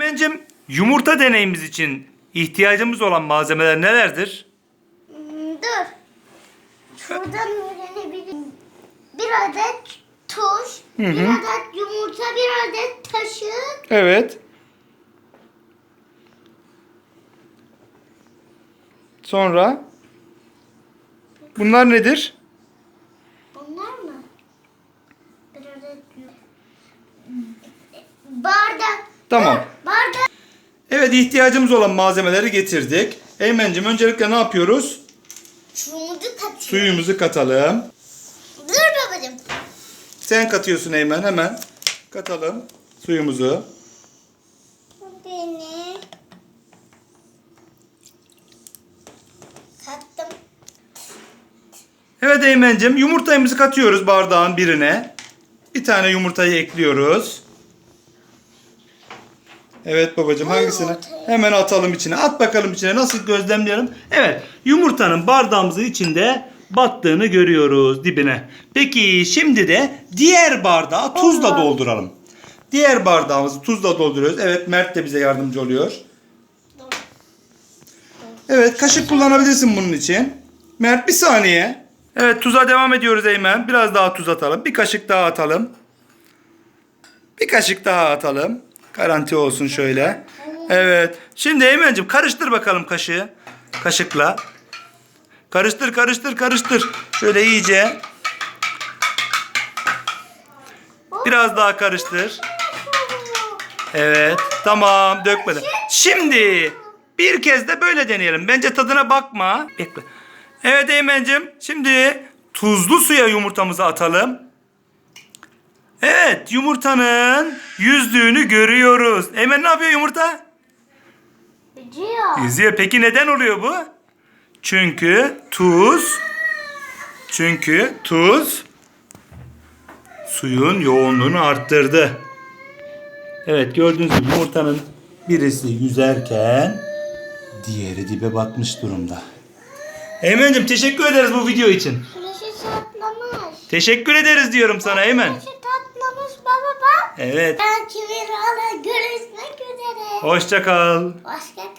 Eymen'cim yumurta deneyimiz için ihtiyacımız olan malzemeler nelerdir? Hmm, Dur. Şuradan öğrenebilirim. Bir adet tuz, bir adet yumurta, bir adet taşı, Evet. Sonra bunlar nedir? Bunlar mı? Bir adet bardak. Tamam. Evet ihtiyacımız olan malzemeleri getirdik. Eymen'cim öncelikle ne yapıyoruz? Şumucu katıyor. Suyumuzu katalım. Dur babacığım. Sen katıyorsun Eymen hemen. Katalım suyumuzu. Beni. Kattım. Evet Eymen'cim yumurtayımızı katıyoruz bardağın birine. Bir tane yumurtayı ekliyoruz. Evet babacığım hangisini? Hemen atalım içine. At bakalım içine. Nasıl gözlemleyelim? Evet yumurtanın bardağımızın içinde battığını görüyoruz dibine. Peki şimdi de diğer bardağı tuzla dolduralım. Diğer bardağımızı tuzla dolduruyoruz. Evet Mert de bize yardımcı oluyor. Evet kaşık kullanabilirsin bunun için. Mert bir saniye. Evet tuza devam ediyoruz Eymen. Biraz daha tuz atalım. Bir kaşık daha atalım. Bir kaşık daha atalım. Garanti olsun şöyle. Evet. Şimdi Eymen'cim karıştır bakalım kaşığı. Kaşıkla. Karıştır karıştır karıştır. Şöyle iyice. Biraz daha karıştır. Evet. Tamam dökmeden. Şimdi bir kez de böyle deneyelim. Bence tadına bakma. Bekle. Evet Eymen'cim. Şimdi tuzlu suya yumurtamızı atalım. Evet yumurtanın yüzdüğünü görüyoruz. Eymen ne yapıyor yumurta? Acıyor. Yüzüyor. Peki neden oluyor bu? Çünkü tuz çünkü tuz suyun yoğunluğunu arttırdı. Evet gördüğünüz gibi yumurtanın birisi yüzerken diğeri dibe batmış durumda. Eymen'cim teşekkür ederiz bu video için. Teşekkür ederiz diyorum sana Eymen. Evet. Ben kimin görüşmek üzere. Hoşça kal. Hoşça